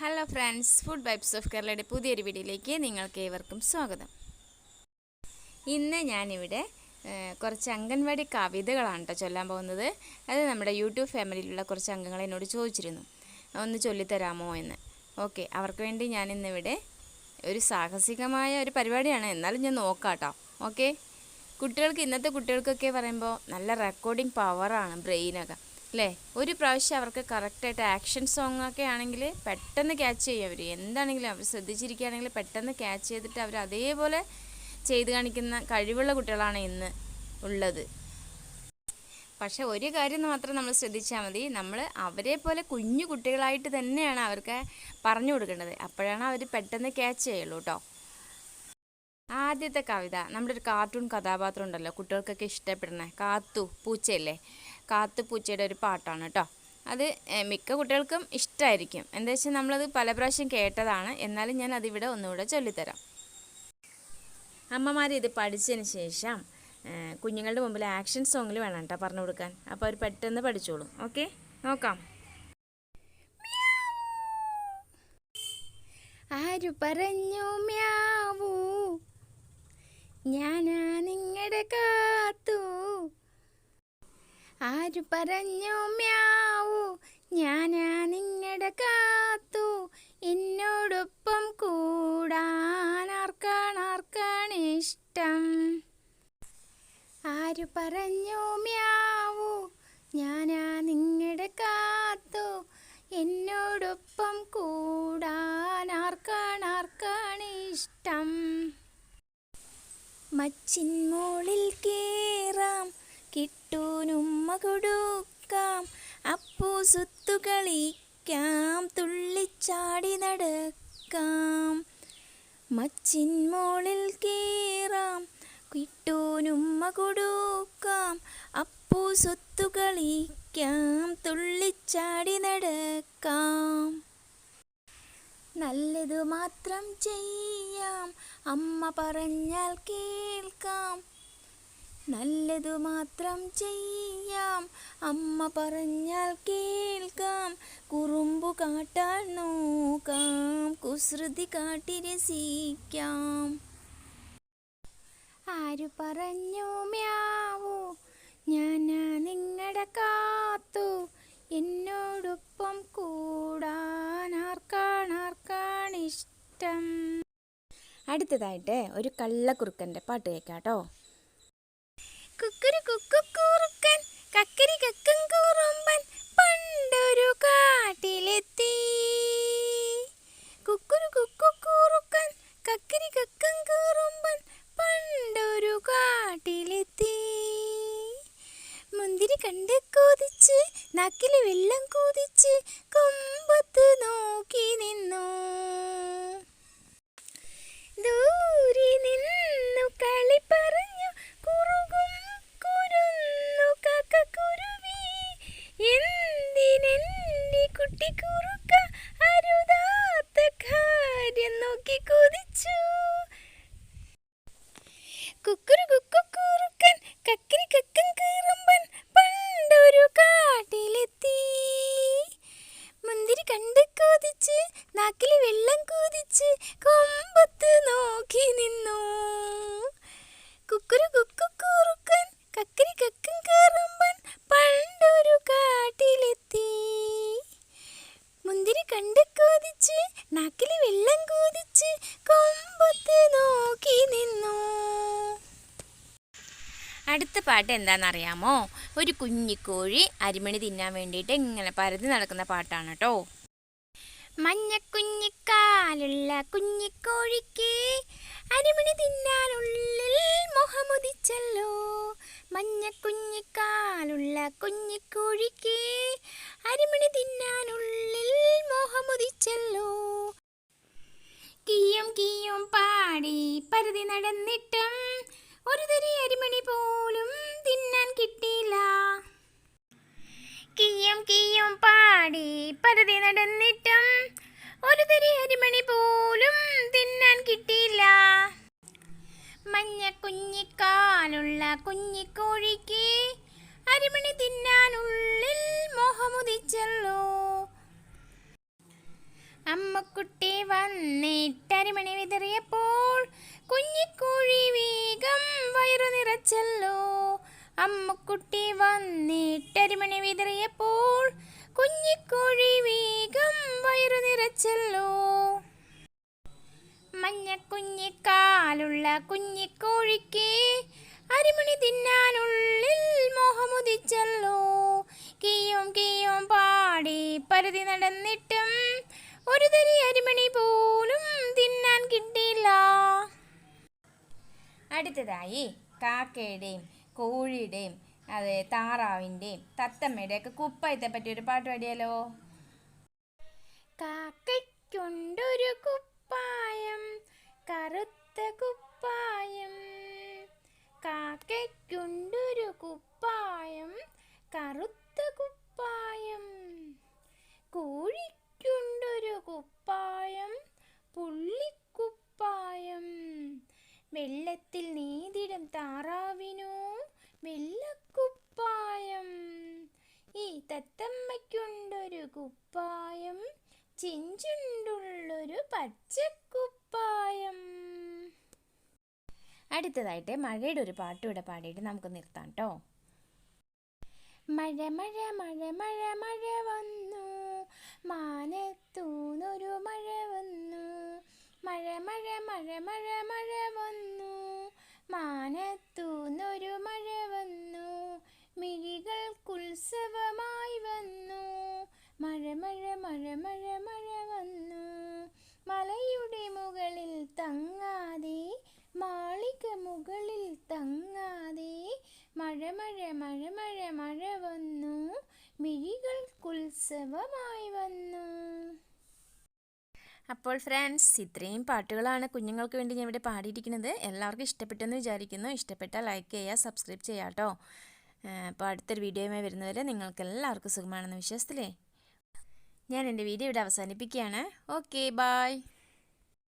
Hello friends food vibes of കേരളയുടെ പുതിയൊരു വീഡിയോയിലേക്ക് നിങ്ങൾക്ക് ഏവർക്കും സ്വാഗതം. ഇന്ന് ഞാനിവിടെ കുറച്ച് അംഗൻവാടി കവിതകളാണ് കേട്ടോ ചൊല്ലാൻ പോകുന്നത്. അത് നമ്മുടെ യൂട്യൂബ് ഫാമിലിയിലുള്ള കുറച്ച് അംഗങ്ങൾ എന്നോട് ചോദിച്ചിരുന്നു. ഒന്ന് ചൊല്ലിത്തരാമോ എന്ന്. ഓക്കെ അവർക്ക് വേണ്ടി ഞാൻ ഇന്നിവിടെ ഒരു സാഹസികമായ ഒരു പരിപാടിയാണ്. എന്നാലും ഞാൻ നോക്കാം കേട്ടോ ഓക്കെ? കുട്ടികൾക്ക് ഇന്നത്തെ കുട്ടികൾക്കൊക്കെ പറയുമ്പോൾ നല്ല റെക്കോർഡിംഗ് പവറാണ് ബ്രെയിനൊക്കെ അല്ലേ ഒരു പ്രാവശ്യം അവർക്ക് കറക്റ്റായിട്ട് ആക്ഷൻ സോങ് ഒക്കെ ആണെങ്കിൽ പെട്ടെന്ന് ക്യാച്ച് ചെയ്യും അവർ എന്താണെങ്കിലും അവർ ശ്രദ്ധിച്ചിരിക്കുകയാണെങ്കിൽ പെട്ടെന്ന് ക്യാച്ച് ചെയ്തിട്ട് അവർ അതേപോലെ ചെയ്ത് കാണിക്കുന്ന കഴിവുള്ള കുട്ടികളാണ് ഇന്ന് ഉള്ളത്. പക്ഷെ ഒരു കാര്യം മാത്രം നമ്മൾ ശ്രദ്ധിച്ചാൽ മതി. നമ്മൾ അവരെ പോലെ കുഞ്ഞു കുട്ടികളായിട്ട് തന്നെയാണ് അവർക്ക് പറഞ്ഞു കൊടുക്കേണ്ടത്. അപ്പോഴാണ് അവർ പെട്ടെന്ന് ക്യാച്ച് ചെയ്യുള്ളൂ കേട്ടോ. ആദ്യത്തെ കവിത നമ്മുടെ ഒരു കാർട്ടൂൺ കഥാപാത്രം ഉണ്ടല്ലോ കുട്ടികൾക്കൊക്കെ ഇഷ്ടപ്പെടുന്ന കാത്തു പൂച്ചയല്ലേ? കാത്തു പൂച്ചയുടെ ഒരു പാട്ടാണ് കേട്ടോ അത് മിക്ക കുട്ടികൾക്കും ഇഷ്ടമായിരിക്കും എന്താ വെച്ചാൽ നമ്മളത് പല പ്രാവശ്യം കേട്ടതാണ്. എന്നാലും ഞാൻ അതിവിടെ ഒന്നുകൂടെ ചൊല്ലിത്തരാം. അമ്മമാർ ഇത് പഠിച്ചതിന് ശേഷം കുഞ്ഞുങ്ങളുടെ മുമ്പിൽ ആക്ഷൻ സോങ്ങിൽ വേണം കേട്ടോ പറഞ്ഞു കൊടുക്കാൻ. അപ്പോൾ അവർ പെട്ടെന്ന് പഠിച്ചോളും. ഓക്കെ? നോക്കാം. ആരു പറഞ്ഞു മ്യാവൂ? ഞാനാ നിങ്ങളുടെ കാത്തു. ആരു പറഞ്ഞു മ്യാവൂ ഞാനാ നിങ്ങളുടെ കാത്തു. എന്നോടൊപ്പം ഇഷ്ടം? ആരു പറഞ്ഞു മ്യാവൂ ഞാനാ നിങ്ങളുടെ കാത്തു. എന്നോടൊപ്പം ഇഷ്ടം? മച്ചിൻ മോളിൽ കേറാം കിട്ടൂനുമ്മ കൊടുക്കാം. അപ്പൂ സുത്തു കളിക്കാം. തുള്ളിച്ചാടി നടക്കാം. മച്ചിൻ മോളിൽ കീറാം. കിട്ടൂനുമ്മ കൊടുക്കാം. അപ്പൂ സുത്തു കളിക്കാം. തുള്ളിച്ചാടി നടക്കാം. നല്ലതു മാത്രം ചെയ്യാം. അമ്മ പറഞ്ഞാൽ കേൾക്കാം. നല്ലതു മാത്രം ചെയ്യാം. അമ്മ പറഞ്ഞാൽ കേൾക്കാം. കുറുമ്പു കാട്ടാൻ നോക്കാം. കുസൃതി കാട്ടി രസിക്കാം. ആര് പറഞ്ഞു മ്യാവൂ ഞാനാ നിങ്ങളുടെ കാത്തു. എന്നോടൊപ്പം കൂടാൻ ആർക്കാണ് ഇഷ്ടം? അടുത്തതായിട്ട് ഒരു കള്ളക്കുറുക്കന്റെ പാട്ട് കേൾക്കാം കേട്ടോ നാക്കിൽ വെള്ളം കൂതിച്ച് കൊമ്പത്ത് നോക്കി നിന്നു. ദൂരെ അടുത്ത പാട്ട് എന്താണെന്നറിയാമോ? ഒരു കുഞ്ഞിക്കോഴി അരിമണി തിന്നാൻ വേണ്ടിയിട്ട് ഇങ്ങനെ പരതി നടക്കുന്ന പാട്ടാണ് കേട്ടോ മഞ്ഞ കുഞ്ഞിക്കാലുള്ള കുഞ്ഞിക്കോഴിക്ക് അരിമണി തിന്നാനുള്ളിൽ മുഖമുദിച്ചല്ലോ. മഞ്ഞ കുഞ്ഞിക്കാലുള്ള കുഞ്ഞിക്കോഴിക്ക് അരിമണി തിന്നാനുള്ളിൽ മോഹമുദിച്ചല്ലോ കീയും കീയും പാടി പരതി നടന്നിട്ടും ഒരു തരി അരിമണി പോലും തിന്നാൻ കിട്ടിയില്ല. കിയും കിയും പാടി പരതി നടന്നിട്ടും ഒരു തരി അരിമണി പോലും തിന്നാൻ കിട്ടിയില്ല. മഞ്ഞ കുഞ്ഞിക്കാലുള്ള കുഞ്ഞിക്കോഴിക്ക് അരിമണി തിന്നാനുള്ളിൽ മോഹമുദിച്ചല്ലോ. അമ്മക്കുട്ടി വന്നിട്ടരിമണി വിതറിയപ്പോൾ കുഞ്ഞിക്കോഴി വേഗം വയറു നിറച്ചല്ലോ. അമ്മക്കുട്ടി വന്നിട്ടരിമണി വിതറിയപ്പോൾ കുഞ്ഞിക്കോഴി വേഗം വയറു നിറച്ചല്ലോ. മഞ്ഞ കുഞ്ഞിക്കാലുള്ള കുഞ്ഞിക്കോഴിക്ക് അരിമണി തിന്നാനുള്ളിൽ മോഹമുദിച്ചല്ലോ. കീയും കീയും പാടി പരതി നടന്നിട്ടും ഒരു തരി അരിമണി പോലും തിന്നാൻ കിട്ടിയില്ല. അടുത്തതായി കാക്കയുടെയും കോഴിയുടെയും അതെ താറാവിന്റെയും തത്തമ്മയുടെയൊക്കെ കുപ്പായത്തെ പറ്റി ഒരു പാട്ട് പാടിയാലോ? കാക്കയ്ക്കുണ്ടൊരു കുപ്പായം കറുത്ത കുപ്പായം. കാക്കയ്ക്കുണ്ടൊരു കുപ്പായം കറുത്ത കുപ്പായം. കോഴിക്കുണ്ടൊരു കുപ്പായം പുള്ളിക്കുപ്പായം വെള്ളത്തിൽ നീതിടും താറാവിനോ വെള്ളക്കുപ്പായം. ഈ തത്തമ്മയ്ക്കുണ്ടൊരു കുപ്പായം ചിഞ്ചുണ്ടുള്ളൊരു പച്ചക്കുപ്പായം. അടുത്തതായിട്ട് മഴയുടെ ഒരു പാട്ട് ഇവിടെ പാടിയിട്ട് നമുക്ക് നിർത്താം കേട്ടോ മഴ മഴ മഴ മഴ മഴ വന്നു. മാനത്തൂന്നൊരു മഴ മഴ മഴ മഴ മഴ മഴ വന്നു. മാനത്തൂന്നൊരു മഴ വന്നു. മിഴികൾക്കുത്സവമായി വന്നു. മഴ മഴ മഴ മഴ മഴ വന്നു. മലയുടെ മുകളിൽ തങ്ങാതെ മാളിക മുകളിൽ തങ്ങാതെ മഴ മഴ മഴ മഴ മഴ വന്നു. മിഴികൾക്കുത്സവമായി വന്നു. അപ്പോൾ ഫ്രണ്ട്സ് ഇത്രയും പാട്ടുകളാണ് കുഞ്ഞുങ്ങൾക്ക് വേണ്ടി ഞാൻ ഇവിടെ പാടിയിരിക്കുന്നത്. എല്ലാവർക്കും ഇഷ്ടപ്പെട്ടെന്ന് വിചാരിക്കുന്നു. ഇഷ്ടപ്പെട്ടാൽ ലൈക്ക് ചെയ്യുക സബ്സ്ക്രൈബ് ചെയ്യുക കേട്ടോ അപ്പോൾ അടുത്തൊരു വീഡിയോയുമായി വരുന്നവരെ നിങ്ങൾക്ക് എല്ലാവർക്കും സുഖമാണെന്ന് വിശ്വസിച്ചില്ലേ ഞാൻ എന്റെ വീഡിയോ ഇവിടെ അവസാനിപ്പിക്കുകയാണ്. Okay bye